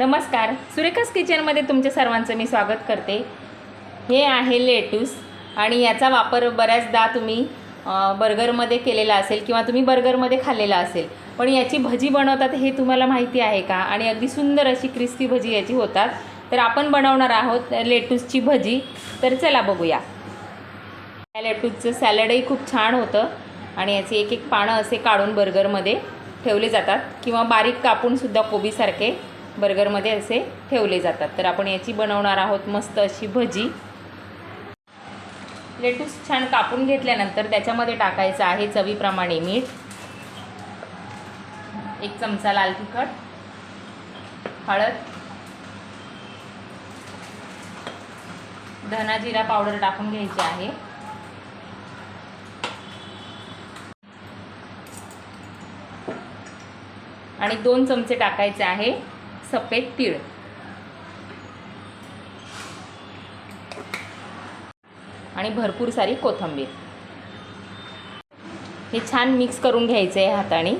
नमस्कार. सुरेखास किचनमध्ये तुमच्या सर्वांचं मी स्वागत करते. हे आहे लेटूस आणि याचा वापर बऱ्याचदा तुम्ही बर्गरमध्ये केलेला असेल किंवा तुम्ही बर्गरमध्ये खाल्लेला असेल. पण याची भजी बनवतात हे तुम्हाला माहिती आहे का? आणि अगदी सुंदर अशी क्रिस्पी भजी याची होतात. तर आपण बनवणार आहोत लेटूसची भजी. तर चला बघूया. या लेटूसचं सॅलडही खूप छान होतं. आणि याचे एक एक पानं असे काढून बर्गरमध्ये ठेवले जातात. किंवा बारीक कापूनसुद्धा कोबीसारखे बर्गरमध्ये असे ठेवले जातात. तर आपण याची बनवणार आहोत मस्त अशी भजी. लेटूस छान कापून घेतल्यानंतर त्याच्यामध्ये टाकायचं आहे चवीप्रमाणे मीठ. एक चमचा लाल तिखट. हळद. धना जिरा पावडर टाकून घ्यायची आहे. आणि दोन चमचे टाकायचे आहे. सफेद तीळ. आणि भरपूर सारी कोथिंबीर. हे छान मिक्स करून घ्यायचं आहे हाताने.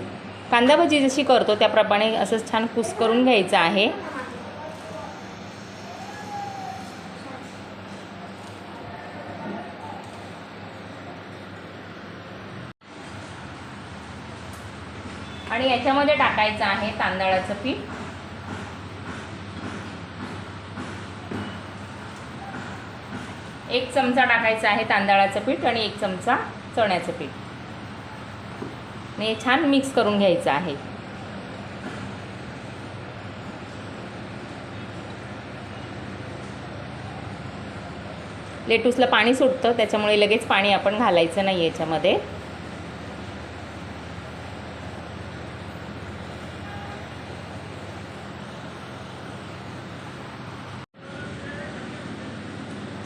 कांदा भजी जशी करतो त्याप्रमाणे असंच छान कुस करून घ्यायचं आहे. आणि याच्यामध्ये टाकायचं आहे तांदळाचं पीठ. एक चमचा टाकायचा आहे तांदळाचं पीठ आणि एक चमचा चण्याचं पीठ. आणि हे छान मिक्स करून घ्यायचं आहे. लेटूसला पाणी सुटतं त्याच्यामुळे लगेच पाणी आपण घालायचं नाही याच्यामध्ये.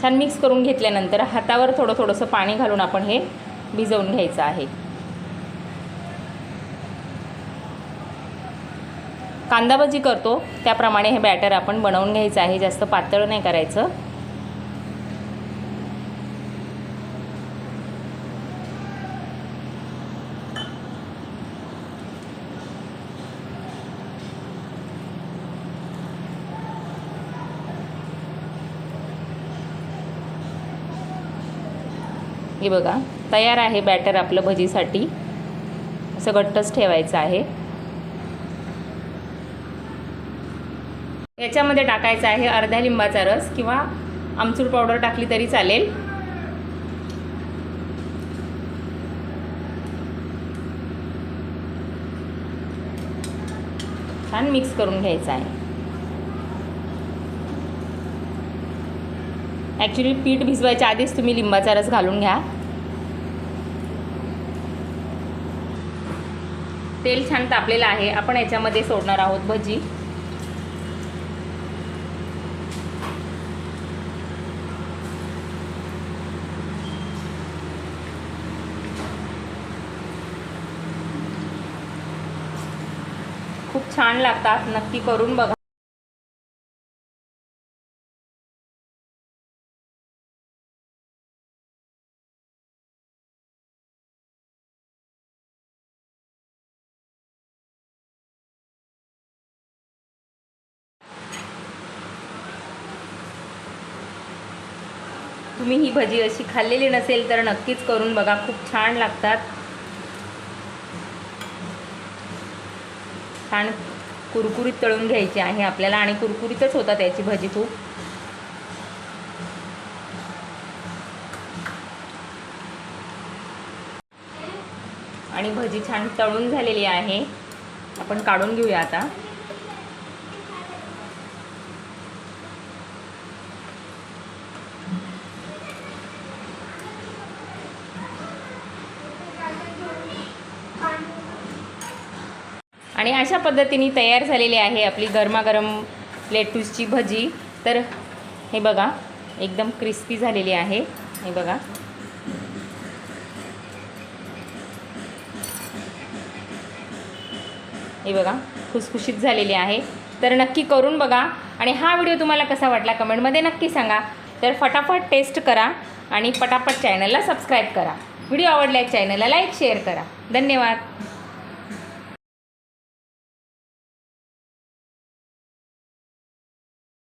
छान मिक्स करून घेतल्यानंतर हातावर थोडं थोडंसं पाणी घालून आपण हे भिजवून घ्यायचं आहे. कांदा भजी करतो त्याप्रमाणे हे बॅटर आपण बनवून घ्यायचं आहे. जास्त पातळ नाही करायचं. हे बघा तयार आहे बॅटर आपलं भजीसाठी. असं घट्टच ठेवायचं आहे. याच्यामध्ये टाकायचा आहे अर्ध्या लिंबाचा रस किंवा आमचूर पावडर टाकली तरी चालेल. छान मिक्स करून घ्यायचं आहे. ॲक्च्युली पीठ भिजवायच्या आधीच तुम्ही लिंबाचा रस घालून घ्या. तेल छान तापलेलं आहे. आपण याच्यामध्ये सोडणार आहोत भजी. खूप छान लागतात. नक्की करून बघा. तुम्ही ही भजी अशी खाल्लेली नसेल तर नक्कीच करून बघा. खूप छान लागतात. छान कुरकुरीत तळून घ्यायची आहे आपल्याला आणि कुरकुरीतच होतात याची भजी खूप. आणि भजी छान तळून झालेली आहे. आपण काढून घेऊया आता. आणि अशा पद्धतीने तयार झालेली आहे आपली गरमागरम लेटूसची भजी. तर हे बघा एकदम क्रिस्पी झालेली आहे. हे बघा. हे बघा खुसखुशीत झालेली आहे. तर नक्की करून बघा. आणि हा व्हिडिओ तुम्हाला कसा वाटला कमेंटमध्ये नक्की सांगा. तर फटाफट टेस्ट करा आणि पटापट चॅनलला सबस्क्राईब करा. व्हिडिओ आवडल्या चॅनलला लाईक शेअर करा. धन्यवाद.